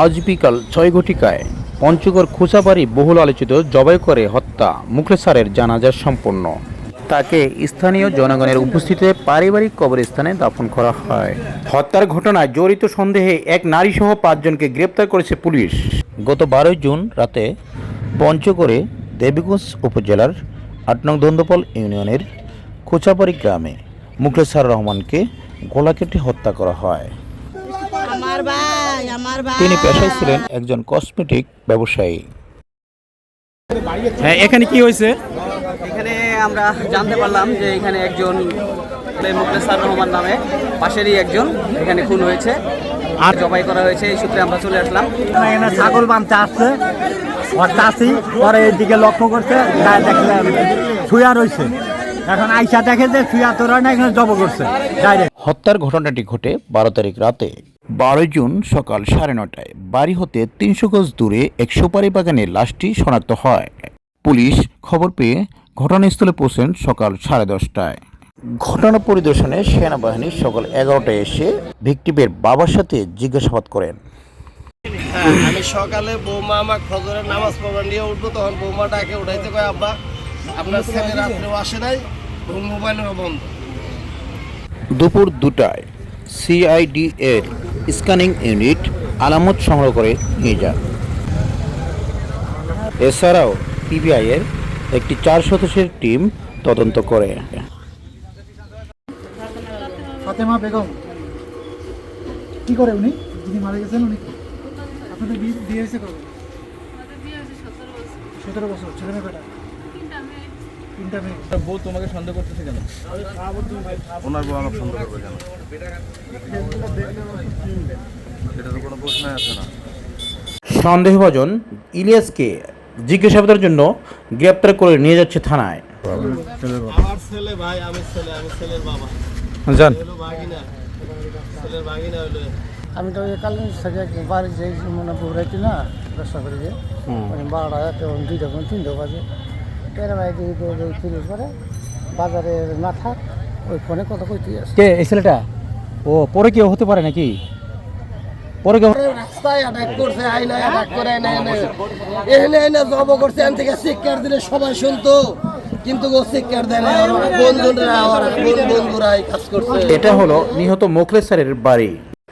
আজ বিকাল ছয় ঘটিকায় পঞ্চগড় খোঁচাবাড়ি বহুল আলোচিত জবাই করে হত্যা মুখলেসারের জানাজা সম্পন্ন তাকে স্থানীয় জনগণের উপস্থিতিতে পারিবারিক কবরস্থানে দাফন করা হয়। হত্যার ঘটনায় জড়িত সন্দেহে এক নারী সহ পাঁচজনকে গ্রেপ্তার করেছে পুলিশ। গত বারোই জুন রাতে পঞ্চগড়ে দেবীগঞ্জ উপজেলার আট নং দন্দপল ইউনিয়নের কোচাবাড়ি গ্রামে মুখলেসার রহমানকে গলা কেটে হত্যা করা হয় আমার ভাই আমার ভাই তিনি পেশায় ছিলেন একজন কসমেটিক ব্যবসায়ী। হ্যাঁ এখানে কি হয়েছে? এখানে আমরা জানতে পারলাম যে এখানে একজন মুখলেসার রহমান নামে পাশেরই একজন এখানে খুন হয়েছে। আর জবাই করা হয়েছে এই সূত্রে আমরা চলে আসলাম। এখানে ছাগল বানতে আসছে ওর চাষি পরে এদিকে লক্ষ্য করছে গায়ে দেখলাম ছুয়া রয়েছে। এখন আইসা দেখে যে ছুয়া তোরা না এখানে জব করছে ডাইরেক্ট। হত্যার ঘটনাটি ঘটে বারো তারিখ রাতে। বারোই জুন সকাল সাড়ে নটায়। বাড়ি হতে তিনশো গজ দূরে এক সুপারি বাগানে লাশটি শনাক্ত হয়। পুলিশ খবর পেয়ে ঘটনাস্থলে পৌঁছেন সকাল সাড়ে দশটায়। ঘটনা পরিদর্শনে সেনাবাহিনী সকাল এগারোটায় এসে ভিক্টিমের বাবার সাথে জিজ্ঞাসাবাদ করেন। আমি সকালে বৌমা আমার ফজরের নামাজ পড়া নিয়ে উঠবো তখন বৌমা ডাকে উঠাইতে কয় আব্বা আপনার ছেলে রাত্রেও আসে নাই এবং মোবাইলও বন্ধ। দুপুর দুটায় সিআইডি এর স্ক্যানিং ইউনিট আলামত সংগ্রহ করে নিয়ে যান। এছাড়াও পিবিআই এর একটি চার সদস্যের টিম তদন্ত করে। ফাতেমা বেগম কি করে উনি? যিনি মারা গেছেন উনি আপনাদের বিয়ে বিয়ে হয়েছে কবে? সতেরো বছর। ছেলে মেয়ে। বউ তোমাকে সন্দেহ করতেছে কেন? ওনার বউ আমাকে সুন্দর করবে কেন? এটা তো কোনো প্রশ্নই আসে না। সন্দেহভাজন ইলিয়াসকে জিজ্ঞাসাবাদের জন্য গ্রেপ্তার করে নিয়ে যাচ্ছে থানায়। আমার ছেলে ভাই আমি ছেলে আমি ছেলের বাবা। যান। ছেলের ভাগিনা হলো আমি তো কাল থেকে বাড়ি যাই মানে বউরাইছি না ব্যবসা করে যে মানে বারোটা একটা দুইটা তিনটা বাজে। করে বাজারে না থাক ওই ফোনে কথা কইতে আসে। কে এই ছেলেটা? ও পরে কেউ হতে পারে নাকি? পরে কেউ রাস্তায় অ্যাটাক করছে আইনা অ্যাটাক করে এনে এনে। এনে এনে জব করছে এন থেকে শিক্ষার দিলে সবাই শুনতো কিন্তু ও শিক্ষার দেয় না বন্ধুরা বন্ধুরা কাজ করছে। এটা হলো নিহত মোখলেসারের বাড়ি।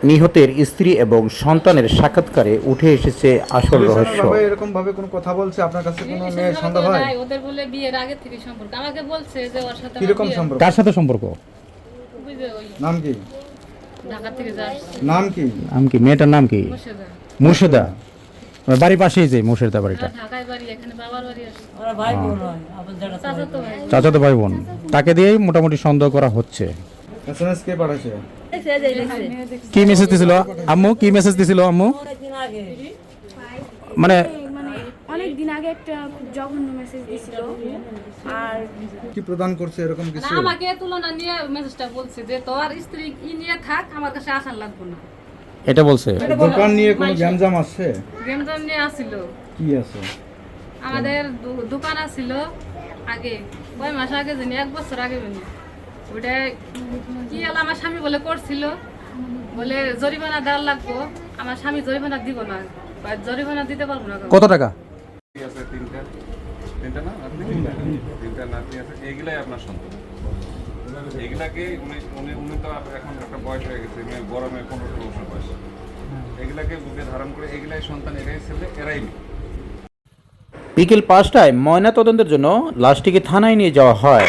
নিহতের স্ত্রী এবং সন্তানের সাক্ষাৎকারে উঠে এসেছে আসল রহস্য। এরকম ভাবে কোনো কথা বলছে? আপনার কাছে কোনো মেয়ের সন্দেহ হয়? ওদের বলে বিয়ের আগে থেকে সম্পর্ক। আমাকে বলছে যে ওর সাথে কীরকম সম্পর্ক? কার সাথে সম্পর্ক? নাম কি? ঢাকা থেকে যাস নাম কি? নাম কি? মেয়েটার নাম কি? মুর্শিদা। মুর্শিদা। বাড়ির পাশেই যে মুর্শিদা বাড়িটা? আর ঢাকায় বাড়ি এখানে বাবার বাড়ি আসে চাচা তো ভাই চাচাতো ভাই বোন। তাকে দিয়েই মোটামুটি সন্দেহ করা হচ্ছে। এসএমএস কে পাঠাচ্ছে কি মেসেজ দিছিল? আম্মু কি মেসেজ দিছিল আম্মু? মানে মানে অনেক দিন আগে একটা জঘন্য মেসেজ দিছিল। আর কি প্রদান করছে এরকম না কিছু? আমাকে তুলনা নিয়ে মেসেজটা বলছে যে তোর স্ত্রী ই নিয়ে থাক আমার কাছে আসার লাগবে না। এটা বলছে। দোকান নিয়ে কোনো গ্যাঞ্জাম আছে গেমজাম নিয়ে আসিল। কি আছে? আমাদের দোকান আসিল আগে কয় মাস আগে জানি এক বছর আগে জানি। ওটা কি হলো? আমার স্বামী বলে করছিল। বলে জরিমানা দেওয়ার লাগবো। আমার স্বামী জরিমানা দিব না। বা জরিমানা দিতে পারব না কত টাকা? আছে তিনটা। তিনটা না? আপনি তিনটা নাতনি আছে। এইগুলাই আপনার সন্তান। এগুলাকে উনি উনি উনি তো আপ- এখন একটা বয়স হয়ে গেছে। মেয়ে বড় মেয়ে পনেরো বছর বয়স। এগুলাকে বুকে ধারণ করে এগুলাই সন্তান এরাই ছেলে এরাই মেয়ে। বিকেল পাঁচটায় ময়না তদন্তের জন্য লাশটিকে থানায় নিয়ে যাওয়া হয়।